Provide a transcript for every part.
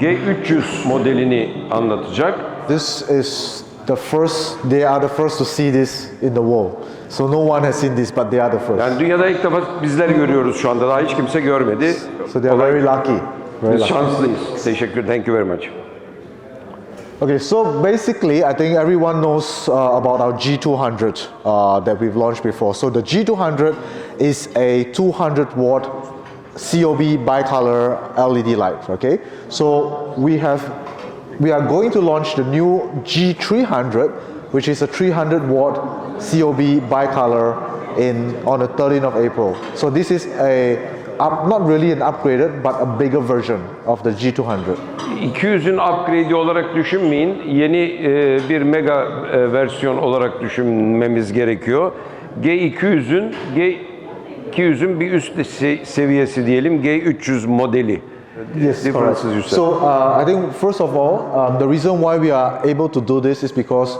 G300 modelini anlatacak. This is the first, they are the first to see this in the world. So no one has seen this, but they are the first. Yani dünyada ilk defa bizler görüyoruz şu anda. Daha hiç kimse görmedi. So they are very lucky. Very Biz lucky. şanslıyız. Teşekkür. Thank you very much. Okay, so basically, I think everyone knows uh, about our G200 uh, that we've launched before. So the G200 is a 200 watt COB bicolor LED light. Okay, so we have we are going to launch the new G300, which is a 300 watt COB bicolor in on the 13th of April. So this is a up, not really an upgraded, but a bigger version of the G200. 200'ün upgrade'i olarak düşünmeyin. Yeni e, bir mega e, versiyon olarak düşünmemiz gerekiyor. G200'ün G200'ün bir üst seviyesi diyelim. G300 modeli. Yes, correct. Differences you said. So uh, I think first of all, um, the reason why we are able to do this is because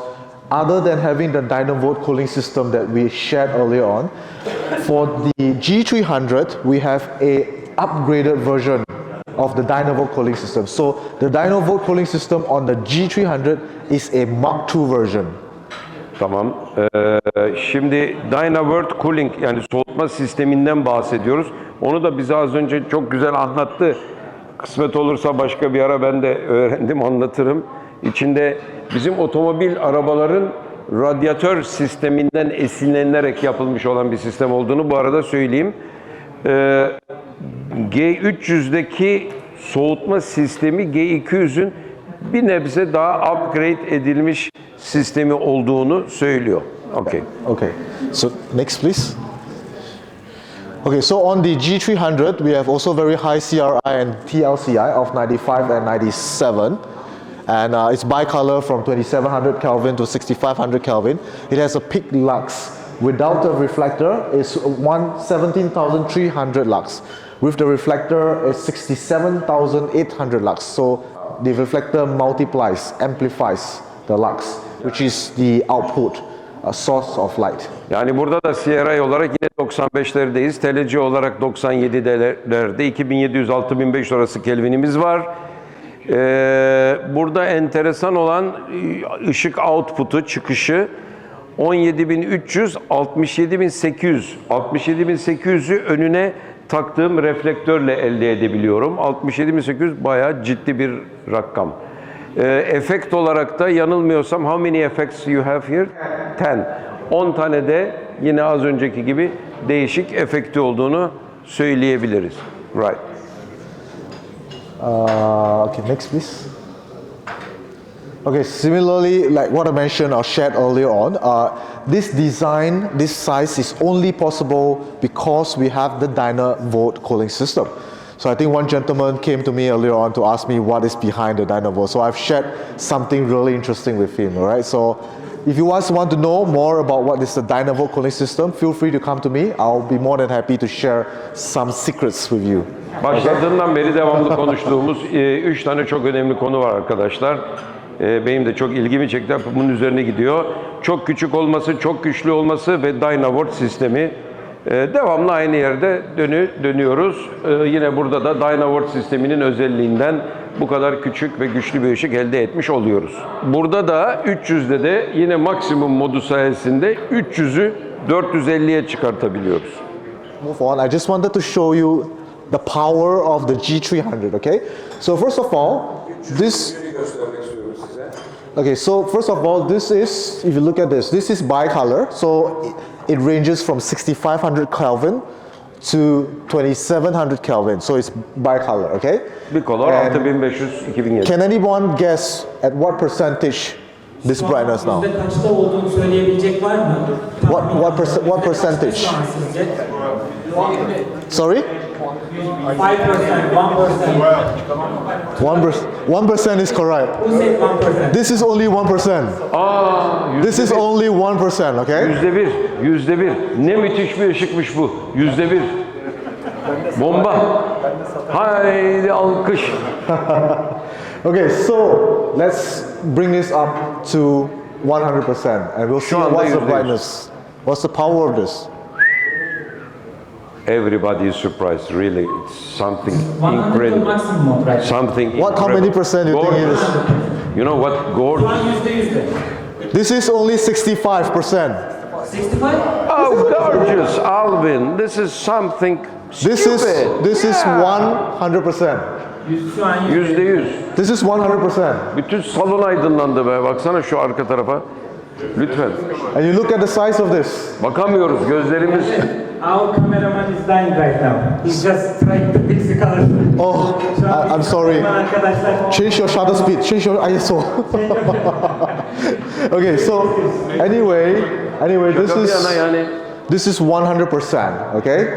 other than having the Dynavolt cooling system that we shared earlier on, for the G300 we have a upgraded version of the Dynavolt cooling system. So the Dynavolt cooling system on the G300 is a Mark II version. Tamam. Ee, şimdi Dynavert Cooling yani soğutma sisteminden bahsediyoruz. Onu da bize az önce çok güzel anlattı. Kısmet olursa başka bir ara ben de öğrendim, anlatırım. İçinde bizim otomobil arabaların radyatör sisteminden esinlenerek yapılmış olan bir sistem olduğunu bu arada söyleyeyim. Ee, G300'deki soğutma sistemi G200'ün bir nebze daha upgrade edilmiş sistemi olduğunu söylüyor. Okay. Okay, so next please. Okay, so on the G300, we have also very high CRI and TLCI of 95 and 97. And uh, it's bicolor from 2700 Kelvin to 6500 Kelvin. It has a peak lux. Without the reflector, it's one 17,300 lux. With the reflector, it's 67,800 lux. So the reflector multiplies, amplifies the lux, which is the output, a source of light. Yani burada da CRI olarak yine 95'lerdeyiz. TLC olarak 97'lerde 2700-6500 arası Kelvin'imiz var. Ee, burada enteresan olan e, ışık output'u, çıkışı 17300, 67800. 67800'ü önüne taktığım reflektörle elde edebiliyorum. 67800 bayağı ciddi bir rakam. Ee, efekt olarak da yanılmıyorsam how many effects you have here? 10. 10 tane de yine az önceki gibi değişik efekti olduğunu söyleyebiliriz. Right. Uh, okay, next please. Okay, similarly, like what I mentioned or shared earlier on, uh, this design, this size is only possible because we have the Dynavolt cooling system. So I think one gentleman came to me earlier on to ask me what is behind the Dynavolt. So I've shared something really interesting with him, all right? So if you guys want to know more about what is the Dynavolt cooling system, feel free to come to me. I'll be more than happy to share some secrets with you. Başladığından beri devamlı konuştuğumuz e, üç tane çok önemli konu var arkadaşlar. E, Benim de çok ilgimi çekti. Bunun üzerine gidiyor. Çok küçük olması, çok güçlü olması ve Dynavolt sistemi. E, Devamlı aynı yerde dönü, dönüyoruz. E, Yine burada da Dynavolt sisteminin özelliğinden bu kadar küçük ve güçlü bir ışık elde etmiş oluyoruz. Burada da 300'de de yine maksimum modu sayesinde 300'ü 450'ye çıkartabiliyoruz. move on, I just wanted to show you the power of the G300, okay? So first of all, this Okay, so first of all, this is if you look at this, this is bicolor. So it, it ranges from 6500 Kelvin to 2700 Kelvin. So it's bicolor, okay? Bicolor And 6500 2007. Can anyone guess at what percentage this brightness now? Yüzde kaçta olduğunu söyleyebilecek var mı? What what perc- what percentage? Sorry? 5%, 1%. One percent. One percent is correct. Who said 1%? This is only one percent. Aa, This is only one percent, okay? Yüzde bir, yüzde bir. Ne müthiş bir ışıkmış bu. Yüzde bir. Bomba. Haydi alkış. Okay, so let's bring this up to 100% and we'll see anda what's the brightness. What's the power of this? Everybody is surprised. Really, it's something 100 incredible. maximum right. Something What, how many incredible. percent you think it Gorgeous. is? You know what? Şu Gorgeous. an yüzde yüzde. This is only 65%. 65? Oh, gorgeous, Alvin. This is something This is stupid. this is 100%. Yüz, şu an yüzde Yüzde yüz. This is 100%. Bütün salon aydınlandı be. Baksana şu arka tarafa. Lütfen. And you look at the size of this. Bakamıyoruz. Gözlerimiz Our cameraman is dying right now. He's just trying to fix the color. Oh, I, I'm sorry. kameraman Change your shutter speed. Change your ISO. okay, so anyway, anyway, this Şaka bir yana is this is 100%. Okay,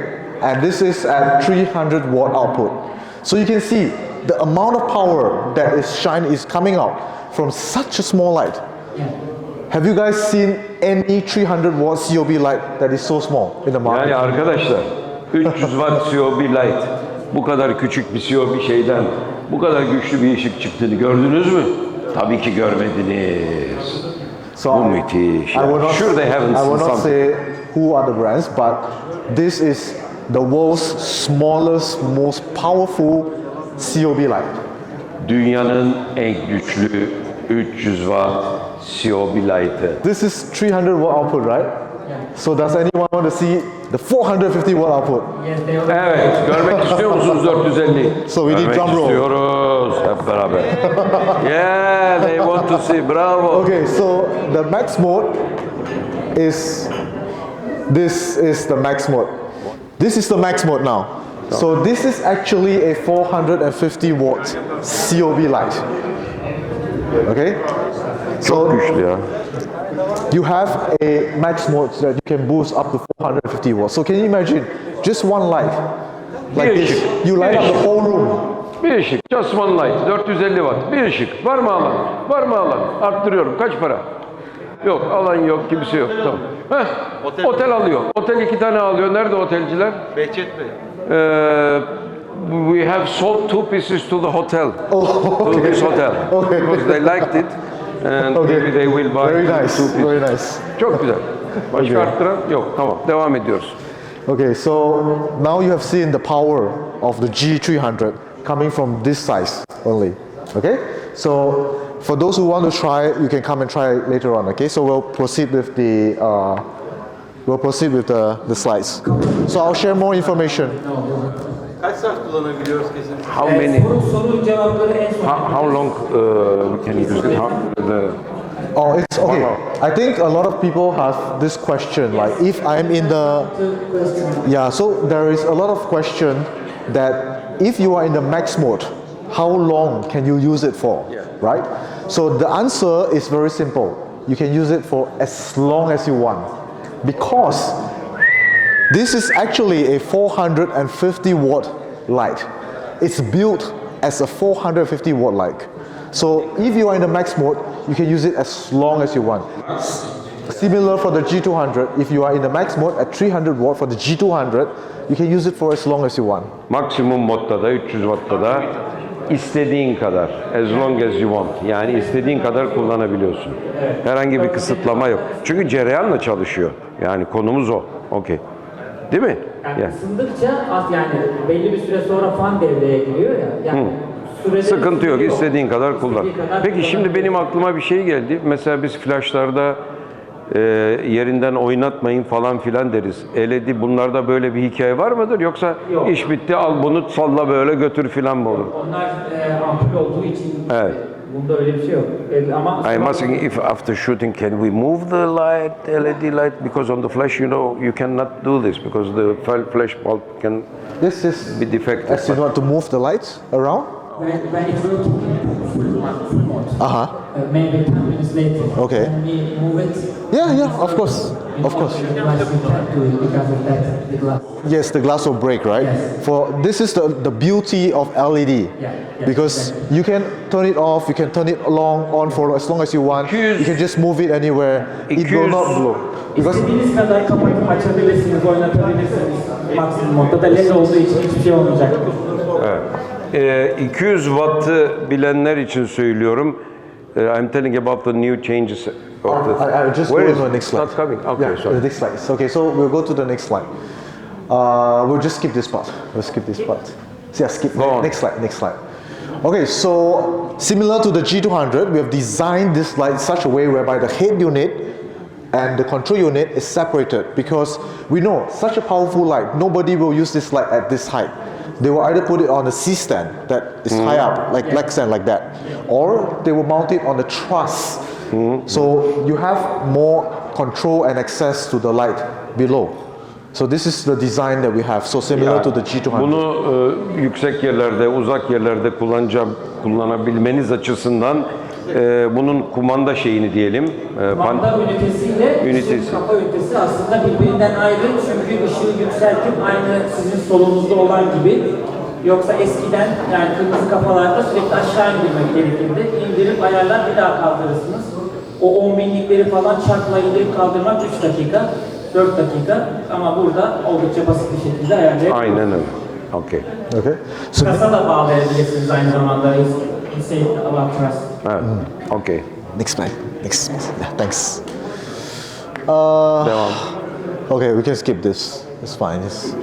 and this is at 300 watt output. So you can see the amount of power that is shine is coming out from such a small light. Have you guys seen any 300 watt COB light that is so small in the market? Yani arkadaşlar 300 watt COB light bu kadar küçük bir COB şeyden bu kadar güçlü bir ışık çıktığını gördünüz mü? Tabii ki görmediniz. So Bu müthiş. I will not, Sure they haven't I will not say who are the brands, but this is the world's smallest, most powerful COB light. Dünyanın en güçlü 300 watt COB light'ı. This is 300 watt output, right? So does anyone want to see the 450 watt output? Yes, they already- Evet, görmek istiyor musunuz 450? So we need Görmek drum roll. istiyoruz hep beraber. yeah, they want to see. Bravo. Okay, so the max mode is this is the max mode. This is the max mode now. So this is actually a 450 watt COB light. Okay? So Güçlü ya. you have a max mode that you can boost up to 450 watts. So can you imagine just one light like Bir this? ışık, You bir light up the whole room. Bir ışık, just one light, 450 watt. Bir ışık. Var mı alan? Var mı alan? Arttırıyorum. Kaç para? Yok, alan yok, kimse yok. Tamam. Heh, otel. alıyor. Otel iki tane alıyor. Nerede otelciler? Behçet Bey. Ee, we have sold two pieces to the hotel. To this hotel. Oh, Okay. Because they liked it. And Okay. maybe they will buy Very two nice. pieces. Very nice. Çok güzel. Başka Okay. arttıran yok. Tamam. Devam ediyoruz. Okay, so now you have seen the power of the G300 coming from this size only. Okay, so for those who want to try, you can come and try later on. Okay, so we'll proceed with the uh, we'll proceed with the, the slides. So I'll share more information. Kaç saat kullanabiliyoruz kesin? How many? soru, soru cevapları en son. How, how long uh, we can use it? How, the, Oh, it's okay. I think a lot of people have this question, like if I'm in the yeah. So there is a lot of question that if you are in the max mode, how long can you use it for? Right. So the answer is very simple. You can use it for as long as you want, because this is actually a 450 watt light. It's built as a 450 watt light. So if you are in the max mode, you can use it as long as you want. Similar for the G200, if you are in the max mode at 300 watt for the G200, you can use it for as long as you want. maksimum modda da 300 wattta da istediğin kadar as long as you want yani istediğin kadar kullanabiliyorsun. Herhangi bir kısıtlama yok. Çünkü cereyanla çalışıyor. Yani konumuz o. Okey. Değil mi? Yani Yani. ısındıkça az yani belli bir süre sonra fan devreye giriyor ya. Yani sürede Sıkıntı yok. İstediğin kadar kullan. İstediği kadar Peki şimdi benim aklıma bir şey geldi. Mesela biz flaşlarda e, yerinden oynatmayın falan filan deriz. LED bunlarda böyle bir hikaye var mıdır? Yoksa Yok. iş bitti al bunu salla böyle götür filan mı olur? Onlar e, ampul olduğu için Evet. Bunda öyle bir şey yok. Ama I'm asking if after shooting can we move the light, LED light? Because on the flash, you know, you cannot do this because the flash bulb can This is be defective. as you want to move the lights around. when, when it's working full mode, full mode Uh huh. Uh, maybe 10 minutes later, Okay. can we move it? Yeah, yeah, of course, of course. Otherwise we can't it because of that, the glass. Yes, the glass will break, right? Yes. For this is the, the beauty of LED. Yeah, yeah, because you can turn it off, you can turn it long on for as long as you want. İki You can just move it anywhere. It İki will not blow. Because İstediğiniz kadar kapatıp açabilirsiniz, oynatabilirsiniz maksimum modda da LED olduğu için hiçbir şey olmayacaktır. Ee, 200 wattı bilenler için söylüyorum. Ee, I'm telling you about the new changes. Of the, I, I'll just Where go is to the next slide. Not coming. Okay, yeah, sorry. the next slide. Okay, so we'll go to the next slide. Uh, we'll just skip this part. We'll skip this part. Yeah, skip. Go on. Next slide. Next slide. Okay, so similar to the G200, we have designed this light in such a way whereby the head unit and the control unit is separated because we know such a powerful light, nobody will use this light at this height. They will either put it on a C stand that is high up, mm. like leg stand like that, or they will mount it on the truss. Mm. So you have more control and access to the light below. So this is the design that we have. So similar to the G200. Bunu e, yüksek yerlerde, uzak yerlerde kullanacağım, kullanabilmeniz açısından e, bunun kumanda şeyini diyelim. e, pan- Manda ünitesiyle Ünitesi. ışık kafa ünitesi aslında birbirinden ayrı çünkü ışığı yükseltip aynı sizin solunuzda olan gibi Yoksa eskiden yani kırmızı kafalarda sürekli aşağı indirmek gerekirdi. İndirip ayarlar bir daha kaldırırsınız. O 10 binlikleri falan çarpla indirip kaldırmak 3 dakika, 4 dakika ama burada oldukça basit bir şekilde ayarlayabilirsiniz. Aynen öyle. Okey. Okay. So Kasa da bağlayabilirsiniz aynı zamanda. Say about trust. Evet. Okey. next slide. Next. Yeah, thanks. Uh, Devam. okay, we can skip this. It's fine. It's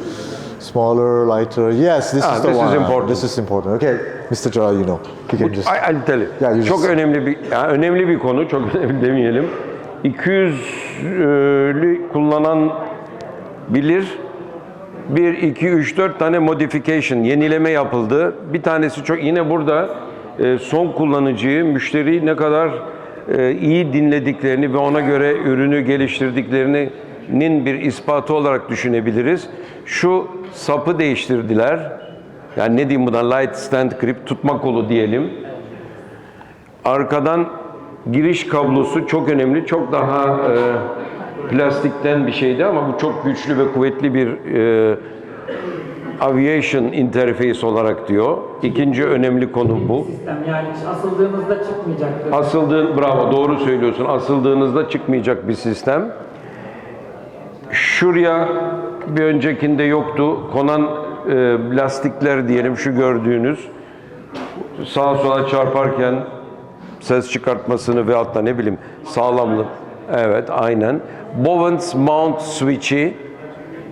smaller, lighter. Yes, this Ah, is the this is one. important. This is important. Okay, Mr. Gerald, you know, you can just. I, I'll tell you. Ya, you Çok önemli bir yani önemli bir konu. Çok önemli demeyelim. 200'lü kullanan bilir. 1 2 3 4 tane modification, yenileme yapıldı. Bir tanesi çok yine burada son kullanıcıyı, müşteriyi ne kadar e, iyi dinlediklerini ve ona göre ürünü geliştirdiklerinin bir ispatı olarak düşünebiliriz. Şu sapı değiştirdiler. Yani ne diyeyim buna light stand grip tutma kolu diyelim. Arkadan giriş kablosu çok önemli. Çok daha e, plastikten bir şeydi ama bu çok güçlü ve kuvvetli bir e, aviation interface olarak diyor. İkinci önemli konu bu. Sistem yani asıldığınızda çıkmayacaktır. Asıldığın, bravo doğru söylüyorsun. Asıldığınızda çıkmayacak bir sistem. Şuraya bir öncekinde yoktu. Konan e, lastikler diyelim şu gördüğünüz sağa sola çarparken ses çıkartmasını ve hatta ne bileyim sağlamlık. Evet aynen. Bowens Mount Switch'i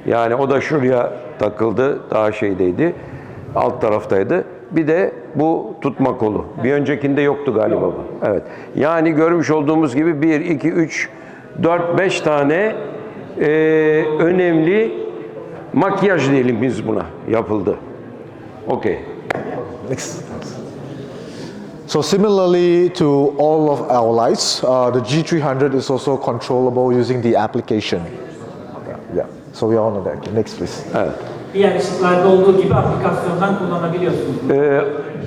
yani o da şuraya takıldı. Daha şeydeydi. Alt taraftaydı. Bir de bu tutma kolu. Bir öncekinde yoktu galiba bu. Evet. Yani görmüş olduğumuz gibi 1, 2, 3, 4, 5 tane e, önemli makyaj diyelim biz buna yapıldı. Okey. Next. So similarly to all of our lights, uh, the G300 is also controllable using the application. Yeah. So we all know that. Next, please. Evet. Diğer ışıklarda olduğu gibi aplikasyondan kullanabiliyorsunuz. Ee,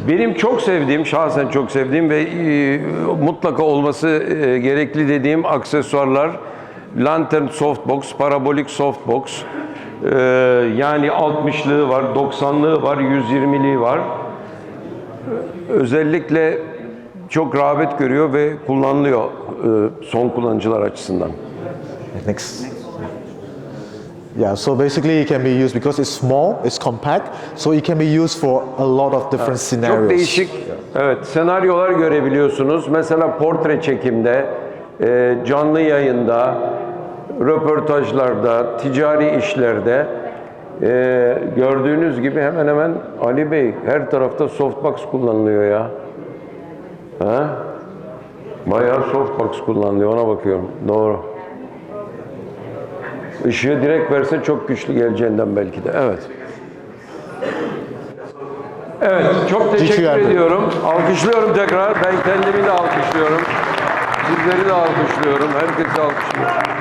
benim çok sevdiğim, şahsen çok sevdiğim ve e, mutlaka olması e, gerekli dediğim aksesuarlar Lantern Softbox, Parabolik Softbox. Ee, yani 60'lığı var, 90'lığı var, 120'liği var. Özellikle çok rağbet görüyor ve kullanılıyor e, son kullanıcılar açısından. Next. Yeah, so basically it can be used because it's small, it's compact, so it can be used for a lot of different scenarios. Çok değişik evet senaryolar görebiliyorsunuz. Mesela portre çekimde, e, canlı yayında, röportajlarda, ticari işlerde e, gördüğünüz gibi hemen hemen Ali Bey her tarafta softbox kullanılıyor ya. Ha? Bayağı softbox kullanılıyor ona bakıyorum. Doğru. Işığı direkt verse çok güçlü geleceğinden belki de. Evet. Evet, çok teşekkür G300. ediyorum. Alkışlıyorum tekrar. Ben kendimi de alkışlıyorum. Sizleri de alkışlıyorum. Herkesi alkışlıyorum.